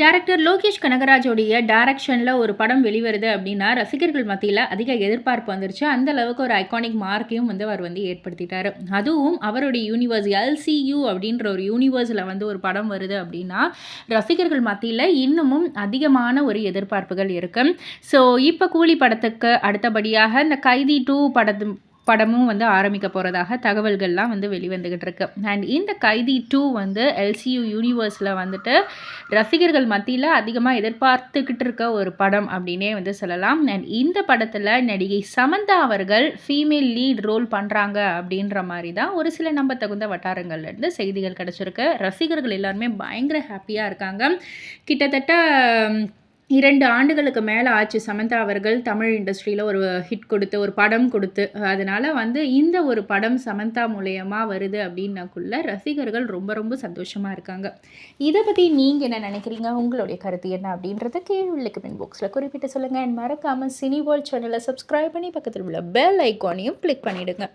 Director Lokesh கனகராஜோடைய டைரக்ஷனில் ஒரு படம் வெளிவருது அப்படின்னா ரசிகர்கள் மத்தியில் அதிக எதிர்பார்ப்பு வந்துருச்சு. அந்த அளவுக்கு ஒரு ஐகானிக் மார்க்கையும் வந்து அவர் வந்து ஏற்படுத்திட்டாரு. அதுவும் அவருடைய யூனிவர்ஸ் எல்சியூ அப்படின்ற ஒரு யூனிவர்ஸில் வந்து ஒரு படம் வருது அப்படின்னா ரசிகர்கள் மத்தியில் இன்னமும் அதிகமான ஒரு எதிர்பார்ப்புகள் இருக்கு. ஸோ இப்போ கூலி படத்துக்கு அடுத்தபடியாக இந்த கைதி டூ படத்து படமும் வந்து ஆரம்பிக்க போகிறதாக தகவல்கள்லாம் வந்து வெளிவந்துக்கிட்டு இருக்கு அண்ட் இந்த கைதி டூ வந்து எல்சியூ யூனிவர்ஸில் வந்துட்டு ரசிகர்கள் மத்தியில் அதிகமாக எதிர்பார்த்துக்கிட்டு இருக்க ஒரு படம் அப்படின்னே வந்து சொல்லலாம். அண்ட் இந்த படத்தில் நடிகை சமந்தா அவர்கள் ஃபீமேல் லீட் ரோல் பண்ணுறாங்க அப்படின்ற மாதிரி தான் ஒரு சில நம்ப தகுந்த வட்டாரங்கள்லேருந்து செய்திகள் கிடச்சிருக்கு. ரசிகர்கள் எல்லாருமே பயங்கர ஹாப்பியாக இருக்காங்க. கிட்டத்தட்ட இரண்டு ஆண்டுகளுக்கு மேலே ஆச்சு சமந்தா அவர்கள் தமிழ் இண்டஸ்ட்ரியில் ஒரு ஹிட் கொடுத்து ஒரு படம் கொடுத்து. அதனால் வந்து இந்த ஒரு படம் சமந்தா மூலயமா வருது அப்படின்னாக்குள்ள ரசிகர்கள் ரொம்ப ரொம்ப சந்தோஷமாக இருக்காங்க. இதை பற்றி நீங்கள் என்ன நினைக்கிறீங்க? உங்களுடைய கருத்து என்ன அப்படின்றத கீழே கமெண்ட் பாக்ஸில் குறிப்பிட்டு சொல்லுங்கள் அண்ட் மறக்காமல் சினி வேர்ல்ட் சேனலை சப்ஸ்கிரைப் பண்ணி பக்கத்தில் உள்ள பெல் ஐக்கானையும் கிளிக் பண்ணிவிடுங்க